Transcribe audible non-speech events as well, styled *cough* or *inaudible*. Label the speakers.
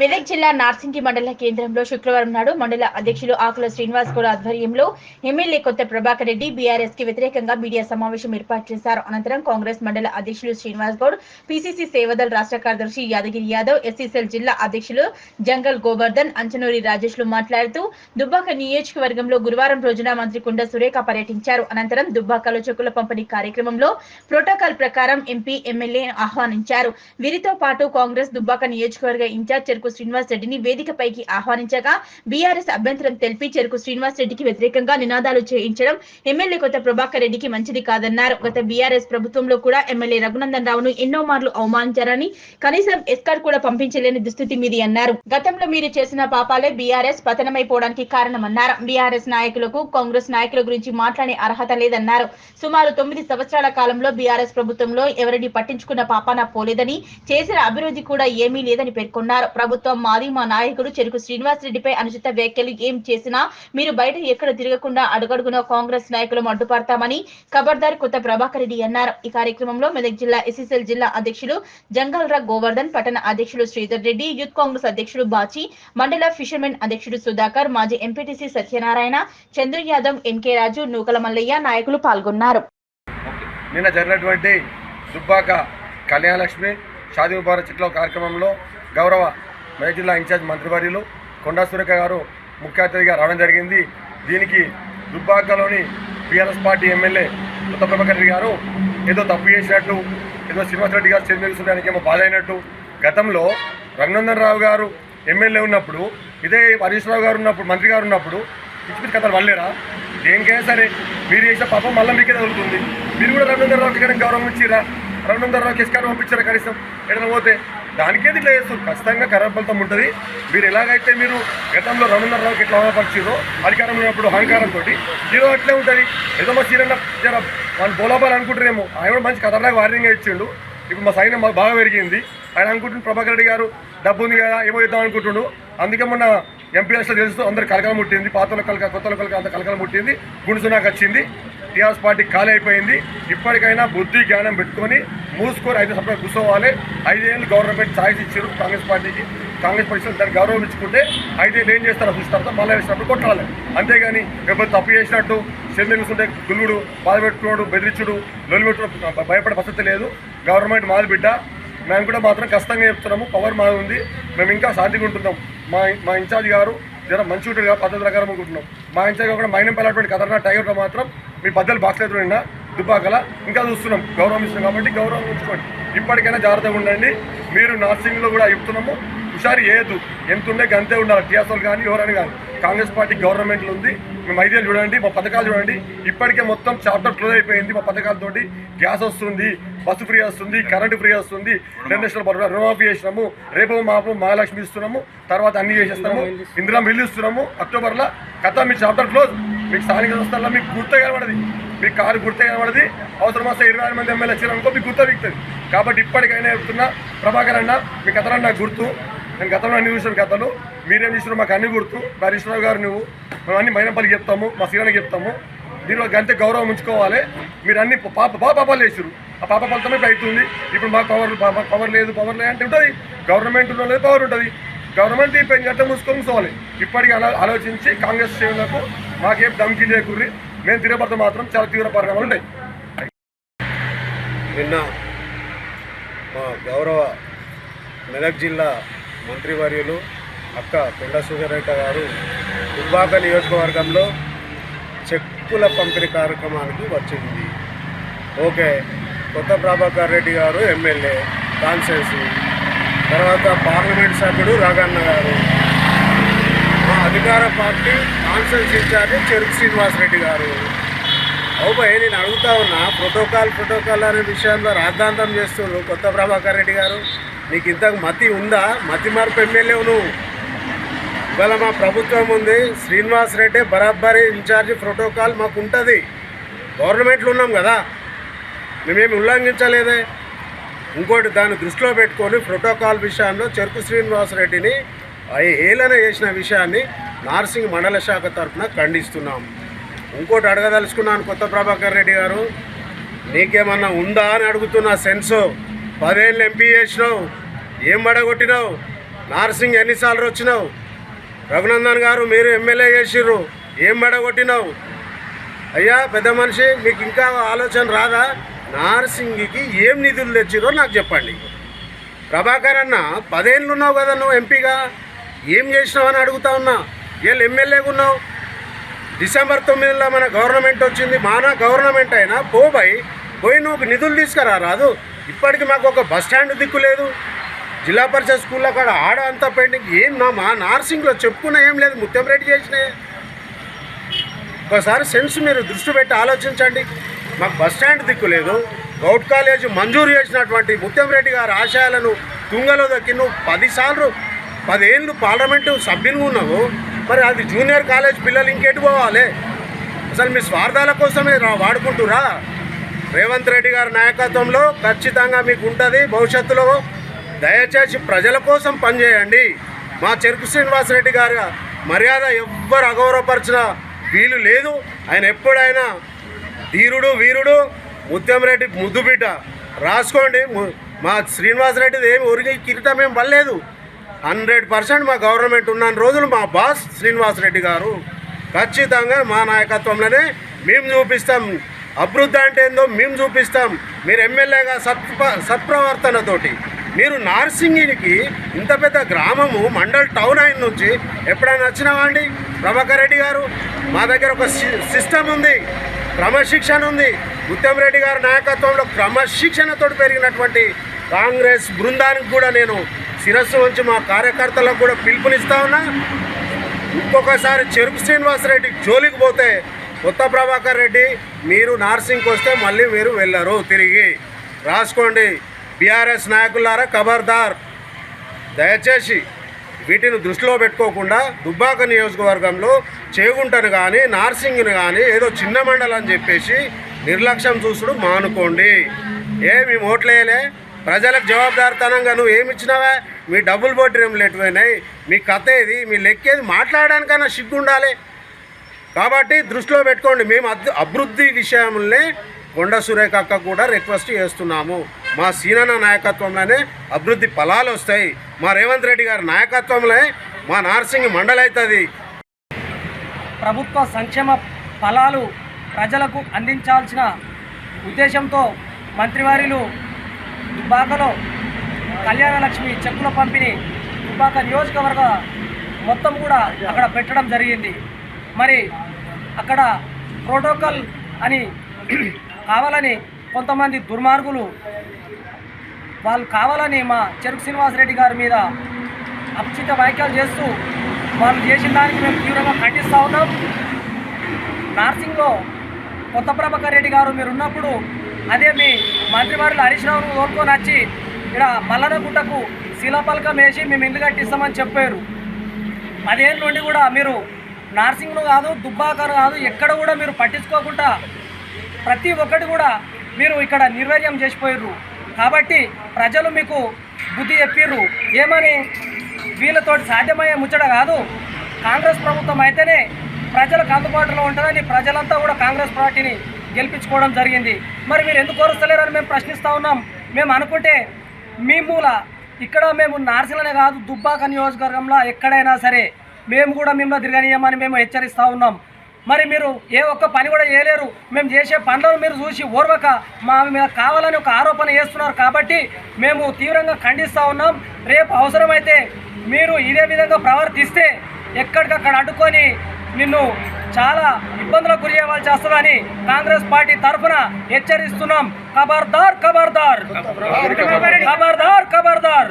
Speaker 1: మెదక్ జిల్లా నార్సింగి మండల కేంద్రంలో శుక్రవారం నాడు మండల అధ్యక్షులు ఆకుల శ్రీనివాస్ గౌడ్ ఆధ్వర్యంలో ఎమ్మెల్యే కొత్త ప్రభాకర్ రెడ్డి బీఆర్ఎస్కి వ్యతిరేకంగా మీడియా సమావేశం ఏర్పాటు చేశారు. అనంతరం కాంగ్రెస్ మండల అధ్యక్షులు శ్రీనివాస్ గౌడ్ పిసిసి సేవదల్ రాష్ట్ర కార్యదర్శి యాదగిరి యాదవ్ ఎస్సీసీఎల్ జిల్లా అధ్యక్షులు జంగల్ గోవర్ధన్ అంచనూరి రాజేష్లు మాట్లాడుతూ దుబ్బాక నియోజకవర్గంలో గురువారం రోజున మంత్రి కుండ సురేఖ పర్యటించారు. అనంతరం దుబ్బాకలో చెక్కుల పంపిణీ కార్యక్రమంలో ప్రోటోకాల్ ప్రకారం ఎంపీ ఎమ్మెల్యే ఆహ్వానించారు. వీరితో పాటు కాంగ్రెస్ దుబ్బాక నియోజకవర్గ ఇన్ఛార్జ్ చెరుకు శ్రీనివాస్ రెడ్డిని వేదికపైకి ఆహ్వానించగా బీఆర్ఎస్ అభ్యంతరం తెలిపి చెరుకు శ్రీనివాస్ రెడ్డికి వ్యతిరేకంగా నినాదాలు చేయించడం ఎమ్మెల్యే కొత్త ప్రభాకర్ రెడ్డికి మంచిది కాదన్నారు. గత బీఆర్ఎస్ ప్రభుత్వంలో కూడా ఎమ్మెల్యే రఘునందన్ రావును ఎన్నో మార్లు అవమానించారని కనీసం ఎస్కార్ కూడా పంపించలేని దుస్థితి మీది అన్నారు. గతంలో మీరు చేసిన పాపాలే బీఆర్ఎస్ పతనమైపోవడానికి కారణమన్నారు. బీఆర్ఎస్ నాయకులకు కాంగ్రెస్ నాయకుల గురించి మాట్లాడే అర్హత లేదన్నారు. సుమారు తొమ్మిది సంవత్సరాల కాలంలో బీఆర్ఎస్ ప్రభుత్వంలో ఎవరిని పట్టించుకున్న పాపాన పోలేదని చేసిన అభివృద్ధి కూడా ఏమీ లేదని పేర్కొన్నారు. ప్రభుత్వం మాది మా నాయకుడు చెరుకు శ్రీనివాస్ రెడ్డిపై అనుచిత వ్యాఖ్యలు ఏం చేసినా మీరు బయట ఎక్కడ తిరగకుండా అడుగడుగున కాంగ్రెస్ నాయకులు అడ్డుపడతామని ఖబర్దార్ కొత్త ప్రభాకర్ రెడ్డి అన్నారు. ఈ కార్యక్రమంలో మెదక్ జిల్లా ఎస్ఎస్ఎల్ జిల్లా అధ్యక్షులు జంగల్రా గోవర్ధన్ పట్టణ అధ్యక్షులు శ్రీధర్ రెడ్డి యూత్ కాంగ్రెస్ అధ్యక్షుడు బాచి మండల ఫిషర్మెన్ అధ్యక్షుడు సుధాకర్ మాజీ ఎంపీటీసీ సత్యనారాయణ చంద్రు యాదవ్ ఎన్కే రాజు నూకల మల్లయ్య నాయకులు పాల్గొన్నారు.
Speaker 2: నిన్న జరిగినటువంటి దుబ్బాక కళ్యాణలక్ష్మి షాదీ ముబారక్ చిట్లో కార్యక్రమంలో గౌరవ మెదక్ జిల్లా ఇన్ఛార్జ్ మంత్రివర్యులు కొండా సురేఖ గారు ముఖ్య అతిథిగా రావడం జరిగింది. దీనికి దుబ్బాకలోని బీఆర్ఎస్ పార్టీ ఎమ్మెల్యే కొత్త ప్రభాకర్ రెడ్డి గారు ఏదో తప్పు చేసినట్టు ఏదో శ్రీనివాసరెడ్డి గారు చంద్రశేఖర్ ఏమో బాధ అయినట్టు గతంలో రఘునందన్ రావు గారు ఎమ్మెల్యే ఉన్నప్పుడు ఇదే హరీష్ రావు గారు ఉన్నప్పుడు మంత్రి గారు ఉన్నప్పుడు పిచ్చి పిచ్చి కథలు వల్లేరా దేనికైనా సరే మీరు చేసిన పాపం మళ్ళీ మీకే తగులుతుంది. మీరు కూడా రఘునందన్ రావుకి కానీ గౌరవం ఇచ్చిరా? రఘునందన్ రావుకి ఎస్కారం పంపించారా కనీసం? ఎక్కడ పోతే? దానికేది ఇట్లా చేస్తారు. ఖచ్చితంగా ఖరాబ్ ఫలితం ఉంటుంది. మీరు ఎలాగైతే మీరు గతంలో రఘునందన్ రావుకి ఎట్లా అవపరిచారో అధికారంలో ఉన్నప్పుడు అహంకారంతో ఈరోజు అట్లే ఉంటుంది. ఏదో మా సీరన్న జర వాళ్ళు బోలాబాల్ అనుకుంటారేమో. ఆయన కూడా మంచి కథలాగా వార్నింగ్ ఇచ్చిండు. ఇప్పుడు మా సైన్యం మాకు బాగా పెరిగింది. ఆయన అనుకుంటున్న ప్రభాకర్ రెడ్డి గారు డబ్బు ఉంది కదా ఏమో ఇద్దాం అనుకుంటుండు. అందుకే మొన్న ఎంపీ తెలుస్తూ అందరు కలకలం ముట్టింది. పాతల కలక కొత్తల కలక అంత కలకలం ముట్టింది. గుణసు నాకు వచ్చింది టీఆర్ఎస్ పార్టీ ఖాళీ అయిపోయింది. ఇప్పటికైనా బుద్ధి జ్ఞానం పెట్టుకొని మూసుకొని ఐదు సభ్యులు కూర్చోవాలి. ఐదేళ్ళు గవర్నమెంట్ ఛాయిస్ ఇచ్చారు కాంగ్రెస్ పార్టీకి. కాంగ్రెస్ పార్టీ దాన్ని గౌరవం ఇచ్చుకుంటే ఐదేళ్ళు ఏం చేస్తారో చూస్తారో మళ్ళీ వేసినప్పుడు కొట్టాలి. అంతేగాని ఎవరు తప్పు చేసినట్టు చెల్లి కూర్చుంటే గుల్లుడు బాధ బెదిరించుడు లొలి భయపడే పరిస్థితి లేదు. గవర్నమెంట్ మాది బిడ్డ. మేము కూడా మాత్రం కష్టంగా చెప్తున్నాము పవర్ మాది ఉంది. మేము ఇంకా శాంతిగా ఉంటున్నాం. మా మా ఇన్ఛార్జ్ గారు జర మంచి ఉంటుంది కదా పద్ధతి ప్రకారం అనుకుంటున్నాం. మా ఇన్ఛార్జ్ కూడా మైనం పల్లటువంటి కథనా టైగర్లో మాత్రం మీ బద్దలు బాక్లేదు నిన్న దుబ్బాకల ఇంకా చూస్తున్నాం. గౌరవం ఇస్తున్నాం కాబట్టి గౌరవం ఉంచుకోండి. ఇప్పటికైనా జాగ్రత్తగా ఉండండి. మీరు నర్సింగ్లో కూడా చెప్తున్నాము. హుషారు ఏదు. ఎంత ఉండే గంతే ఉండాలి. టీఆర్ఎస్ఎల్ కానీ ఎవరైనా కానీ. కాంగ్రెస్ పార్టీ గవర్నమెంట్లో ఉంది. మేము ఐదేళ్ళు చూడండి మా పథకాలు చూడండి. ఇప్పటికే మొత్తం చాప్టర్ క్లోజ్ అయిపోయింది మా పథకాలతోటి గ్యాస్ వస్తుంది బస్సు ఫ్రీ వస్తుంది కరెంటు ఫ్రీ వస్తుంది. ఇంటర్నేషనల్ లక్షల రుణమాఫీ చేసినాము. రేపు మాపు మహాలక్ష్మి ఇస్తున్నాము. తర్వాత అన్ని చేసేస్తాము. ఇందిరా మిల్లు ఇస్తున్నాము. అక్టోబర్లో కథ మీ చాప్టర్ క్లోజ్. మీకు స్థానిక సంస్థల్లో మీకు గుర్తు కనబడది. మీ కారు గుర్తు కనబడది. అవసరం వస్తే ఇరవై ఆరు మంది ఎమ్మెల్యే వచ్చారనుకో మీకు గుర్తు విక్తుంది. కాబట్టి ఇప్పటికైనా చెప్తున్నా ప్రభాకర్ అన్న మీ కథలో నాకు గుర్తు. నేను గతంలో అన్ని చూసిన కథలు. మీరేం చేసినా మాకు అన్ని గుర్తు. హరీశ్రావు గారు నువ్వు మేము అన్ని మైనపల్లికి చెప్తాము మా శ్రీరానికి చెప్తాము. దీనిలో ఒక గంట గౌరవం ఉంచుకోవాలి. మీరు అన్ని పాప పాప పాపాలు చేసారు ఆ పాప ఫలితమే అవుతుంది. ఇప్పుడు మాకు పవర్ పవర్ లేదు పవర్ లేదు అంటే ఉంటుంది. గవర్నమెంట్ ఉన్న లేదు పవర్ ఉంటుంది. గవర్నమెంట్ ఈ పెన్ గంట మూసుకొని కూర్చోవాలి. ఇప్పటికీ అలా ఆలోచించి కాంగ్రెస్ శ్రేణులకు మాకేం ధమ్కి లేకుర్రి. మేము తిరగబడితే మాత్రం చాలా తీవ్ర పరిణామాలు ఉంటాయి.
Speaker 3: నిన్న మా గౌరవ మెదక్ జిల్లా మంత్రివర్యులు అక్క పెండ సుజరేఖ గారు దుబ్బాక నియోజకవర్గంలో చెక్కుల పంపిణీ కార్యక్రమానికి వచ్చింది. ఓకే కొత్త ప్రభాకర్ రెడ్డి గారు ఎమ్మెల్యే కాన్సెన్స్ తర్వాత పార్లమెంట్ సభ్యుడు రాఘన్న గారు. అధికార పార్టీ కాన్సెన్స్ ఇన్ఛార్జి చెరుకు శ్రీనివాస్ రెడ్డి గారు. అవుబాయ్ నేను అడుగుతా ఉన్నా ప్రోటోకాల్ ప్రోటోకాల్ అనే విషయంలో రాద్ధాంతం చేస్తున్నారు కొత్త ప్రభాకర్ రెడ్డి గారు. నీకు ఇంతకు మతి ఉందా? మతి మార్పు ఎమ్మెల్యే నువ్వు. ఇవాళ మా ప్రభుత్వం ఉంది శ్రీనివాస్ రెడ్డి బరాబరి ఇన్ఛార్జి ప్రోటోకాల్ మాకు ఉంటుంది గవర్నమెంట్లో ఉన్నాం కదా. మేమేమి ఉల్లంఘించలేదే. ఇంకోటి దాన్ని దృష్టిలో పెట్టుకొని ప్రోటోకాల్ విషయంలో చెరుకు శ్రీనివాస్ హేళన చేసిన విషయాన్ని నార్సింగ్ మండల శాఖ తరఫున ఖండిస్తున్నాం. ఇంకోటి అడగదలుచుకున్నాను కొత్త ప్రభాకర్ రెడ్డి గారు. నీకేమన్నా ఉందా అని అడుగుతున్నా సెన్సు పదేళ్ళు ఎంపీ చేసినావు ఏం పడగొట్టినావు నార్సింగ్ ఎన్నిసార్లు వచ్చినావు రఘునందన్ గారు మీరు ఎమ్మెల్యే చేసిర్రు ఏం బడగొట్టినావు అయ్యా పెద్ద మనిషి మీకు ఇంకా ఆలోచన రాదా? నార్సింగికి ఏం నిధులు తెచ్చిరో నాకు చెప్పండి. ప్రభాకర్ అన్న పదేళ్ళు ఉన్నావు కదా నువ్వు ఎంపీగా. ఏం చేసినావు అని అడుగుతా ఉన్నా. వీళ్ళు ఎమ్మెల్యేగా ఉన్నావు. డిసెంబర్ తొమ్మిదిలో మన గవర్నమెంట్ వచ్చింది. మన గవర్నమెంట్ అయినా పోబోయ్ పోయి నువ్వు నిధులు తీసుకురా రాదు. ఇప్పటికి మాకు ఒక బస్ స్టాండ్ దిక్కు లేదు. జిల్లా పరిషత్ స్కూల్లో కాడ ఆడ అంతా పెయింటింగ్. ఏం నా మా నార్సింగ్లో చెప్పుకున్నా ఏం లేదు. ముత్యంరెడ్డి చేసినాయి ఒకసారి సెన్స్ మీరు దృష్టి పెట్టి ఆలోచించండి. మాకు బస్ స్టాండ్ దిక్కు లేదు. గౌట్ కాలేజ్ మంజూరు చేసినటువంటి ముత్యంరెడ్డి గారి ఆశయాలను తుంగలో దక్కి నువ్వు పదిసార్లు పదేళ్ళు పార్లమెంటు సభ్యులు ఉన్నావు? మరి అది జూనియర్ కాలేజ్ పిల్లలు ఇంకెటు పోవాలి? అసలు మీ స్వార్థాల కోసమే వాడుకుంటురా? రేవంత్ రెడ్డి గారి నాయకత్వంలో ఖచ్చితంగా మీకు ఉంటుంది భవిష్యత్తులో దయచేసి ప్రజల కోసం పనిచేయండి. మా చెరుకు శ్రీనివాసరెడ్డి గారి మర్యాద ఎవ్వరు అగౌరవపరిచిన వీలు లేదు. ఆయన ఎప్పుడైనా ధీరుడు వీరుడు ముత్యంరెడ్డి ముద్దుబిడ్డ. రాసుకోండి. మా శ్రీనివాసరెడ్డిది ఏమి ఒరిగి కిరీటం ఏం పడలేదు. హండ్రెడ్ పర్సెంట్ మా గవర్నమెంట్ ఉన్న రోజులు మా బాస్ శ్రీనివాస్ రెడ్డి గారు ఖచ్చితంగా మా నాయకత్వంలోనే మేము చూపిస్తాం. అభివృద్ధి అంటే ఏందో మేము చూపిస్తాం. మీరు ఎమ్మెల్యేగా సత్ప సత్ప్రవర్తనతోటి. మీరు నార్సింగికి ఇంత పెద్ద గ్రామము మండల్ టౌన్ అయిన నుంచి ఎప్పుడైనా వచ్చినావా అండి? ప్రభాకర్ రెడ్డి గారు మా దగ్గర ఒక సి- సిస్టమ్ ఉంది. క్రమశిక్షణ ఉంది. ఉత్తమ్ రెడ్డి గారి నాయకత్వంలో క్రమశిక్షణతో పెరిగినటువంటి కాంగ్రెస్ బృందానికి కూడా నేను శిరస్సు ఉంచి మా కార్యకర్తలకు కూడా పిలుపునిస్తా ఉన్నా. ఇంకొకసారి చెరుకు శ్రీనివాసరెడ్డి జోలికి పోతే కొత్త ప్రభాకర్ రెడ్డి మీరు నార్సింగ్కి వస్తే మళ్ళీ మీరు వెళ్ళరు తిరిగి. రాసుకోండి. బీఆర్ఎస్ నాయకులారా ఖబర్దార్ దయచేసి వీటిని దృష్టిలో పెట్టుకోకుండా దుబ్బాక నియోజకవర్గంలో చేగుంటను కానీ నార్సింగ్ని కానీ ఏదో చిన్న మండలం అని చెప్పేసి నిర్లక్ష్యం చూసుడు మానుకోండి. ఏమి ఓట్లేయలే. ప్రజలకు జవాబుదారితనంగా నువ్వు ఏమి ఇచ్చినావా? మీ డబ్బులు పోటీ ఏం లేటుపోయినాయి మీ కథ ఏది? మీ లెక్కేది మాట్లాడడానికైనా సిగ్గు ఉండాలి కాబట్టి దృష్టిలో పెట్టుకోండి మేము అద్ అభివృద్ధి విషయంలోనే కొండ సురేఖ అక్క కూడా రిక్వెస్ట్ చేస్తున్నాము. మా సీనన్న నాయకత్వంలోనే అభివృద్ధి ఫలాలు వస్తాయి. మా రేవంత్ రెడ్డి గారి నాయకత్వంలో మా నార్సింగ్ మండలి అవుతుంది.
Speaker 4: ప్రభుత్వ సంక్షేమ ఫలాలు ప్రజలకు అందించాల్సిన ఉద్దేశంతో మంత్రివారిలు దుబ్బాకలో కళ్యాణ లక్ష్మి చెక్కుల పంపిణీ దుబ్బాక నియోజకవర్గ మొత్తం కూడా అక్కడ పెట్టడం జరిగింది. మరి అక్కడ ప్రోటోకాల్ అని *clears throat* కావాలని కొంతమంది దుర్మార్గులు వాళ్ళు కావాలని మా చెరుకు శ్రీనివాసరెడ్డి గారి మీద అపచిత వ్యాఖ్యలు చేస్తూ వాళ్ళు చేసిన దానికి మేము తీవ్రంగా ఖండిస్తూ ఉన్నాం. నార్సింగ్లో కొత్త ప్రభాకర్ రెడ్డి గారు మీరు ఉన్నప్పుడు అదే మీ మంత్రివారులు హరీష్ రావును తోలుకొని వచ్చి ఇక్కడ మల్లనగుట్టకు శిలాపలకం వేసి మేము ఇల్లు కట్టిస్తామని చెప్పారు. పదేళ్ళ నుండి కూడా మీరు నార్సింగ్ను కాదు దుబ్బాకర్ కాదు ఎక్కడ కూడా మీరు పట్టించుకోకుండా ప్రతి ఒక్కటి కూడా మీరు ఇక్కడ నిర్వీర్యం చేసిపోయారు కాబట్టి ప్రజలు మీకు బుద్ధి చెప్పిర్రు. ఏమని? వీళ్ళతోటి సాధ్యమయ్యే ముచ్చట కాదు. కాంగ్రెస్ ప్రభుత్వం అయితేనే ప్రజలకు అందుబాటులో ఉంటుందని ప్రజలంతా కూడా కాంగ్రెస్ పార్టీని గెలిపించుకోవడం జరిగింది. మరి మీరు ఎందుకు కోరుస్తలేరని మేము ప్రశ్నిస్తూ ఉన్నాం. మేము అనుకుంటే మీ మూల. ఇక్కడ మేము నార్సిలనే కాదు దుబ్బాక నియోజకవర్గంలో ఎక్కడైనా సరే మేము కూడా మిమ్మల్ని తిరగనీయమని మేము హెచ్చరిస్తూ ఉన్నాం. మరి మీరు ఏ ఒక్క పని కూడా చేయలేరు. మేము చేసే పనులను మీరు చూసి ఓర్వక మా మీద కావాలని ఒక ఆరోపణ చేస్తున్నారు కాబట్టి మేము తీవ్రంగా ఖండిస్తూ ఉన్నాం. రేపు అవసరమైతే మీరు ఇదే విధంగా ప్రవర్తిస్తే ఎక్కడికక్కడ అడ్డుకొని నిన్ను చాలా ఇబ్బందులకు గురి చేయవలసి వస్తుందని కాంగ్రెస్ పార్టీ తరఫున హెచ్చరిస్తున్నాం. ఖబర్దార్ ఖబర్దార్ ఖబర్దార్ ఖబర్దార్